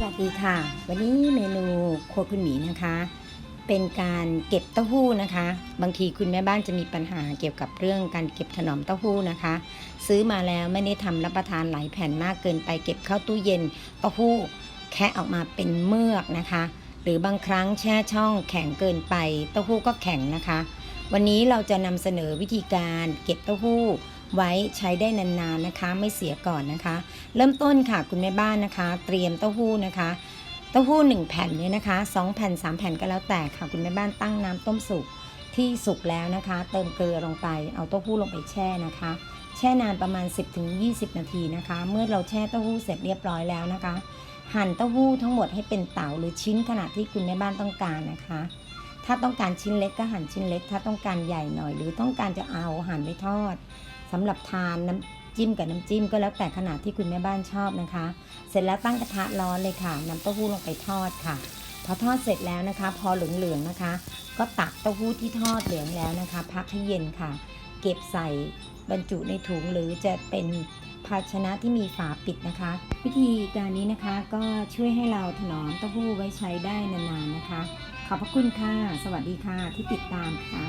สวัสดีค่ะ วันนี้เมนูครัวคุณหมีนะคะ เป็นการเก็บเต้าหู้นะคะ บางทีคุณแม่บ้านจะมีปัญหาเกี่ยวกับเรื่องการเก็บถนอมเต้าหู้นะคะ ซื้อมาแล้วไม่ได้ทำรับประทานหลายแผ่นมากเกินไปเก็บเข้าตู้เย็นเต้าหู้แคะออกมาเป็นเมือกนะคะ หรือบางครั้งแช่ช่องแข็งเกินไป เต้าหู้ก็แข็งนะคะ วันนี้เราจะนำเสนอวิธีการเก็บเต้าหู้ไว้ใช้ได้นานๆนะคะ ไม่เสียก่อนนะคะ เริ่มต้นค่ะคุณแม่บ้านนะคะ เตรียมเต้าหู้นะคะ เต้าหู้ 1 แผ่นเนี่ยนะคะ2แผ่น 3 แผ่นก็แล้วแต่ค่ะคุณแม่บ้านตั้งน้ำต้มสุกที่สุกแล้วนะคะ เติมเกลือลงไปเอาเต้าหู้ลงไปแช่นะคะ แช่นานประมาณ 10-20 นาทีนะคะ เมื่อเราแช่เต้าหู้เสร็จเรียบร้อยแล้วนะคะ หั่นเต้าหู้ทั้งหมดให้เป็นเต๋าหรือชิ้นขนาดที่คุณแม่บ้านต้องการนะคะ ถ้าต้องการชิ้นเล็กก็หั่นชิ้นเล็ก ถ้าต้องการใหญ่หน่อย หรือต้องการจะเอาหั่นไปทอดสำหรับทานน้ำจิ้มกับน้ำจิ้มก็แล้วแต่ขนาดที่คุณแม่บ้านชอบนะคะ เสร็จแล้วตั้งกระทะร้อนเลยค่ะนำเต้าหู้ลงไปทอดค่ะ พอทอดเสร็จแล้วนะคะ พอเหลืองๆนะคะ ก็ตักเต้าหู้ที่ทอดเหลืองแล้วนะคะ พักให้เย็นค่ะ เก็บใส่บรรจุในถุงหรือจะเป็นภาชนะที่มีฝาปิดนะคะ วิธีการนี้นะคะก็ช่วยให้เราถนอมเต้าหู้ไว้ใช้ได้นานๆนะคะ ขอบพระคุณค่ะ สวัสดีค่ะที่ติดตามค่ะ